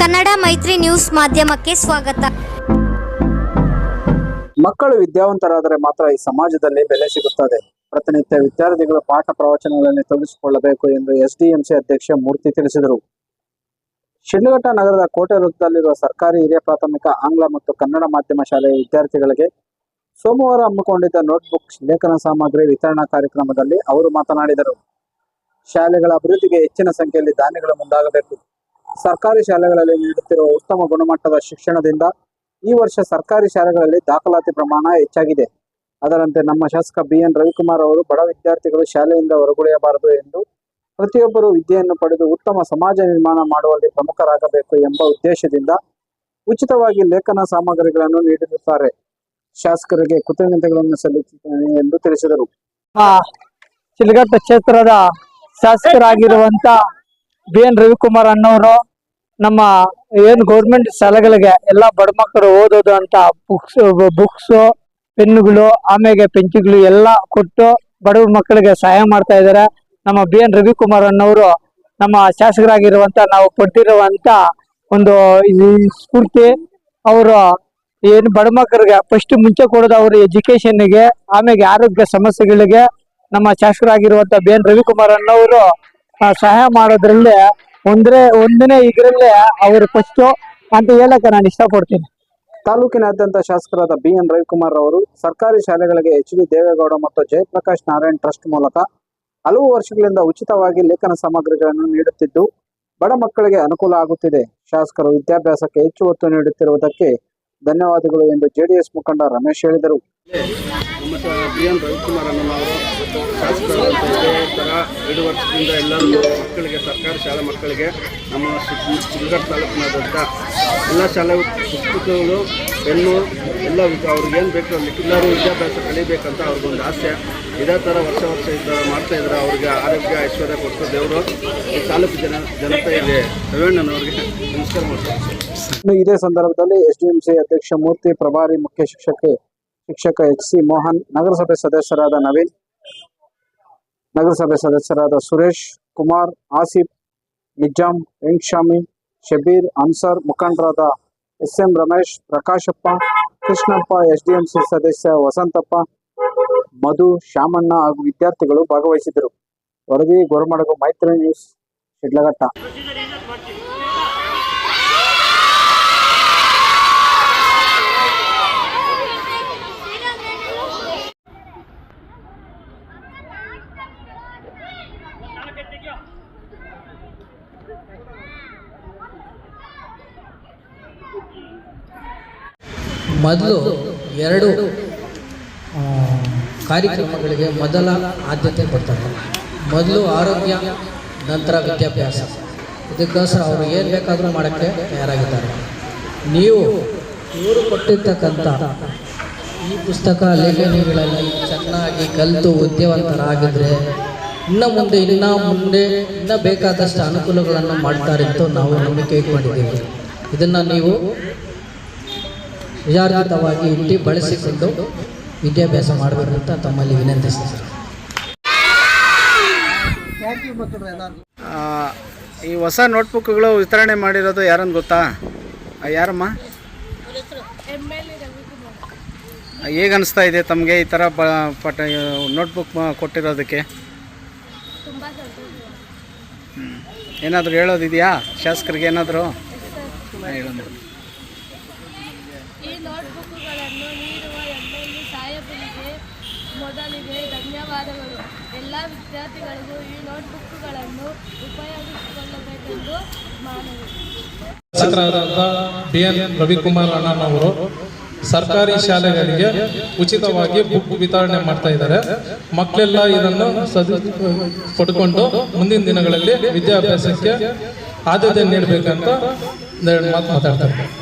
ಕನ್ನಡ ಮೈತ್ರಿ ನ್ಯೂಸ್ ಮಾಧ್ಯಮಕ್ಕೆ ಸ್ವಾಗತ. ಮಕ್ಕಳು ವಿದ್ಯಾವಂತರಾದರೆ ಮಾತ್ರ ಈ ಸಮಾಜದಲ್ಲಿ ಬೆಲೆ ಸಿಗುತ್ತದೆ. ಪ್ರತಿನಿತ್ಯ ವಿದ್ಯಾರ್ಥಿಗಳು ಪಾಠ ಪ್ರವಚನಗಳಲ್ಲಿ ತೊಡಗಿಸಿಕೊಳ್ಳಬೇಕು ಎಂದು ಎಸ್ಡಿಎಂಸಿ ಅಧ್ಯಕ್ಷ ಮೂರ್ತಿ ತಿಳಿಸಿದರು. ಶಿಡ್ಲಘಟ್ಟ ನಗರದ ಕೋಟೆ ವೃತ್ತದಲ್ಲಿರುವ ಸರ್ಕಾರಿ ಹಿರಿಯ ಪ್ರಾಥಮಿಕ ಆಂಗ್ಲ ಮತ್ತು ಕನ್ನಡ ಮಾಧ್ಯಮ ಶಾಲೆಯ ವಿದ್ಯಾರ್ಥಿಗಳಿಗೆ ಸೋಮವಾರ ಹಮ್ಮಿಕೊಂಡಿದ್ದ ನೋಟ್ಬುಕ್ ಲೇಖನ ಸಾಮಗ್ರಿ ವಿತರಣಾ ಕಾರ್ಯಕ್ರಮದಲ್ಲಿ ಅವರು ಮಾತನಾಡಿದರು. ಶಾಲೆಗಳ ಅಭಿವೃದ್ಧಿಗೆ ಹೆಚ್ಚಿನ ಸಂಖ್ಯೆಯಲ್ಲಿ ದಾನಿಗಳು ಮುಂದಾಗಬೇಕು. ಸರ್ಕಾರಿ ಶಾಲೆಗಳಲ್ಲಿ ನೀಡುತ್ತಿರುವ ಉತ್ತಮ ಗುಣಮಟ್ಟದ ಶಿಕ್ಷಣದಿಂದ ಈ ವರ್ಷ ಸರ್ಕಾರಿ ಶಾಲೆಗಳಲ್ಲಿ ದಾಖಲಾತಿ ಪ್ರಮಾಣ ಹೆಚ್ಚಾಗಿದೆ. ಅದರಂತೆ ನಮ್ಮ ಶಾಸಕ ಬಿ ಎನ್ ರವಿಕುಮಾರ್ ಅವರು ಬಡ ವಿದ್ಯಾರ್ಥಿಗಳು ಶಾಲೆಯಿಂದ ಹೊರಗುಳಿಯಬಾರದು ಎಂದು ಪ್ರತಿಯೊಬ್ಬರು ವಿದ್ಯೆಯನ್ನು ಪಡೆದು ಉತ್ತಮ ಸಮಾಜ ನಿರ್ಮಾಣ ಮಾಡುವಲ್ಲಿ ಪ್ರಮುಖರಾಗಬೇಕು ಎಂಬ ಉದ್ದೇಶದಿಂದ ಉಚಿತವಾಗಿ ಲೇಖನ ಸಾಮಗ್ರಿಗಳನ್ನು ನೀಡಿರುತ್ತಾರೆ. ಶಾಸಕರಿಗೆ ಕೃತಜ್ಞತೆಗಳನ್ನು ಸಲ್ಲಿಸುತ್ತೇನೆ ಎಂದು ತಿಳಿಸಿದರು. ಚಿಲಘಟ್ಟ ಕ್ಷೇತ್ರದ ಶಾಸಕರಾಗಿರುವಂತ ಬಿ ಎನ್ ರವಿಕುಮಾರ್ ಅನ್ನೋರು ನಮ್ಮ ಏನ್ ಗೌರ್ಮೆಂಟ್ ಶಾಲೆಗಳಿಗೆ ಎಲ್ಲಾ ಬಡ ಮಕ್ಕಳು ಓದೋದು ಅಂತ ಬುಕ್ಸ್ ಬುಕ್ಸ್ ಪೆನ್ನುಗಳು ಆಮೇಲೆ ಪೆಂಚಿಗಳು ಎಲ್ಲ ಕೊಟ್ಟು ಬಡವ್ರ ಮಕ್ಕಳಿಗೆ ಸಹಾಯ ಮಾಡ್ತಾ ಇದ್ದಾರೆ. ನಮ್ಮ ಬಿ ಎನ್ ರವಿಕುಮಾರ್ ಅನ್ನೋರು ನಮ್ಮ ಶಾಸಕರಾಗಿರುವಂತ ನಾವು ಕೊಟ್ಟಿರುವಂತ ಒಂದು ಸ್ಫೂರ್ತಿ, ಅವರು ಏನು ಬಡ ಮಕ್ಕಳಿಗೆ ಫಸ್ಟ್ ಮುಂಚೆ ಕೊಡೋದು ಅವ್ರ ಎಜುಕೇಶನ್ಗೆ ಆಮೇಲೆ ಆರೋಗ್ಯ ಸಮಸ್ಯೆಗಳಿಗೆ ನಮ್ಮ ಶಾಸಕರಾಗಿರುವಂತ ಬಿ ಎನ್ ರವಿಕುಮಾರ್ ಅನ್ನೋರು ಸಹಾಯ ಮಾಡೋದ್ರಲ್ಲಿ ಒಂದ್ರೆ, ಒಂದನೇ ಇದರಲ್ಲೇ ಅವರು ಫಸ್ಟ್ ಅಂತ ಹೇಳಕ್ಕೆ ನಾನು ಇಷ್ಟಪಡ್ತೀನಿ. ತಾಲೂಕಿನಾದ್ಯಂತ ಶಾಸಕರಾದ ಬಿ ಎನ್ ರವಿಕುಮಾರ್ ಅವರು ಸರ್ಕಾರಿ ಶಾಲೆಗಳಿಗೆ ಎಚ್ ಡಿ ದೇವೇಗೌಡ ಮತ್ತು ಜಯಪ್ರಕಾಶ್ ನಾರಾಯಣ್ ಟ್ರಸ್ಟ್ ಮೂಲಕ ಹಲವು ವರ್ಷಗಳಿಂದ ಉಚಿತವಾಗಿ ಲೇಖನ ಸಾಮಗ್ರಿಗಳನ್ನು ನೀಡುತ್ತಿದ್ದು, ಬಡ ಮಕ್ಕಳಿಗೆ ಅನುಕೂಲ ಆಗುತ್ತಿದೆ. ಶಾಸಕರು ವಿದ್ಯಾಭ್ಯಾಸಕ್ಕೆ ಹೆಚ್ಚು ಒತ್ತು ನೀಡುತ್ತಿರುವುದಕ್ಕೆ ಧನ್ಯವಾದಗಳು ಎಂದು ಜೆಡಿಎಸ್ ಮುಖಂಡ ರಮೇಶ್ ಹೇಳಿದರು. ನಮ್ಮ ಬಿ ಎನ್ ರವಿಕುಮಾರ್ ಶಾಸಕರಾದಂಥ ಇದೇ ಥರ ಎರಡು ವರ್ಷದಿಂದ ಎಲ್ಲರೂ ಮಕ್ಕಳಿಗೆ, ಸರ್ಕಾರಿ ಶಾಲೆ ಮಕ್ಕಳಿಗೆ ನಮ್ಮ ಚಿಲ್ಗಡ್ ತಾಲೂಕಿನಾದಂಥ ಎಲ್ಲ ಶಾಲೆ ಪುಸ್ತಕಗಳು ಪೆನ್ನು ಎಲ್ಲ ಅವ್ರಿಗೆ ಏನು ಬೇಕು ಎಲ್ಲರೂ ವಿದ್ಯಾಭ್ಯಾಸ ಕಲಿಬೇಕಂತ ಅವ್ರಿಗೊಂದು ಆಸೆ. ಇದೇ ಥರ ವರ್ಷ ವರ್ಷ ಇದ್ದ ಮಾಡ್ತಾಯಿದ್ರೆ ಅವ್ರಿಗೆ ಆರೋಗ್ಯ, ಐಶ್ವರ್ಯ ಕೊಟ್ಟು ದೇವರು. ಈ ತಾಲೂಕು ಜನ, ಜನತೆ ಇದೆ ರವಣ್ಣನವ್ರಿಗೆ ನಮಸ್ಕಾರ ಮಾಡ್ತಾರೆ ಇದೇ ಸಂದರ್ಭದಲ್ಲಿ ಎಸ್ಡಿಎಂಸಿ ಅಧ್ಯಕ್ಷ ಮೂರ್ತಿ ಪ್ರಭಾರಿ ಮುಖ್ಯ ಶಿಕ್ಷಕಿ ಶಿಕ್ಷಕ ಎಚ್ ಸಿ ಮೋಹನ್, ನಗರಸಭೆ ಸದಸ್ಯರಾದ ನವೀನ್, ನಗರಸಭೆ ಸದಸ್ಯರಾದ ಸುರೇಶ್ ಕುಮಾರ್, ಆಸಿಫ್, ನಿಜಾಂ ವೆಂಕಶಾಮಿ ಶಬೀರ್, ಅನ್ಸರ್ ಮುಖಂಡರಾದ S M Ramesh, Prakashappa, Krishnappa S SDMC ಸದಸ್ಯ ವಸಂತಪ್ಪ, ಮಧು ಶಾಮಣ್ಣ ಹಾಗೂ ವಿದ್ಯಾರ್ಥಿಗಳು ಭಾಗವಹಿಸಿದರು ವರದಿ ಗೊರಮಡಗು ಮೈತ್ರಿ ನ್ಯೂಸ್, ಶಿಡ್ಲಘಟ್ಟ. ಮೊದಲು ಎರಡು ಕಾರ್ಯಕ್ರಮಗಳಿಗೆ ಮೊದಲ ಆದ್ಯತೆ ಕೊಡ್ತಾರೆ. ಮೊದಲು ಆರೋಗ್ಯ, ನಂತರ ವಿದ್ಯಾಭ್ಯಾಸ. ಇದಕ್ಕೋಸ್ಕರ ಅವರು ಏನು ಬೇಕಾದರೂ ಮಾಡೋಕ್ಕೆ ತಯಾರಾಗಿದ್ದಾರೆ. ನೀವು ಇವರು ಕೊಟ್ಟಿರ್ತಕ್ಕಂಥ ಈ ಪುಸ್ತಕ, ಲೇಖನಿಗಳಲ್ಲಿ ಚೆನ್ನಾಗಿ ಕಲಿತು ಉದ್ಯವಂತರಾಗಿದ್ದರೆ ಇನ್ನು ಮುಂದೆ ಇನ್ನು ಮುಂದೆ, ಇನ್ನೂ ಬೇಕಾದಷ್ಟು ಅನುಕೂಲಗಳನ್ನು ಮಾಡ್ತಾರೆ ಅಂತ ನಾವು ನಂಬಿಕೆ ಇಟ್ಕೊಂಡಿದ್ದೀವಿ. ಇದನ್ನು ನೀವು ವಿಚಾರಯುತವಾಗಿ ಇಟ್ಟು ಬಳಸಿಕೊಂಡು ವಿದ್ಯಾಭ್ಯಾಸ ಮಾಡಬೇಕಂತ ತಮ್ಮಲ್ಲಿ ವಿನಂತಿಸ್ತೀನಿ. ಈ ಹೊಸ ನೋಟ್ಬುಕ್ಗಳು ವಿತರಣೆ ಮಾಡಿರೋದು ಯಾರನ್ನು ಗೊತ್ತಾ? ಆ, ಯಾರಮ್ಮ? ಹೇಗೆ ಅನಿಸ್ತಾ ಇದೆ ತಮಗೆ ಈ ಥರ ಬ ಪಟ ನೋಟ್ಬುಕ್ ಕೊಟ್ಟಿರೋದಕ್ಕೆ? ಏನಾದರೂ ಹೇಳೋದಿದೆಯಾ? ಶಾಸಕರಿಗೆ ಏನಾದರೂ? ಹೇಳೋಣ ಈ ನೋಟ್ಬುಕ್ಗಳನ್ನು ನೀಡುವ ಎಮ್ಮೆಲ್ಲೆ ಸಾಹೇಬರಿಗೆ ಮೊದಲಿಗೆ ಧನ್ಯವಾದಗಳು. ಎಲ್ಲ ವಿದ್ಯಾರ್ಥಿಗಳಿಗೂ ಈ ನೋಟ್ಬುಕ್ಗಳನ್ನು ಉಪಯೋಗಿಸಿಕೊಳ್ಳಬೇಕೆಂದು ಶಾಸಕರಾದಂಥ ಬಿ ಎನ್ ರವಿಕುಮಾರ್ ಅಣ್ಣನವರು ಸರ್ಕಾರಿ ಶಾಲೆಗಳಿಗೆ ಉಚಿತವಾಗಿ ಬುಕ್ ವಿತರಣೆ ಮಾಡ್ತಾ ಇದ್ದಾರೆ. ಮಕ್ಕಳೆಲ್ಲ ಇದನ್ನು ಸದು, ಪಡ್ಕೊಂಡು ಮುಂದಿನ ದಿನಗಳಲ್ಲಿ ವಿದ್ಯಾಭ್ಯಾಸಕ್ಕೆ ಆದ್ಯತೆ ನೀಡಬೇಕಂತ ಮಾತು ಮಾತಾಡ್ತಾರೆ ಿ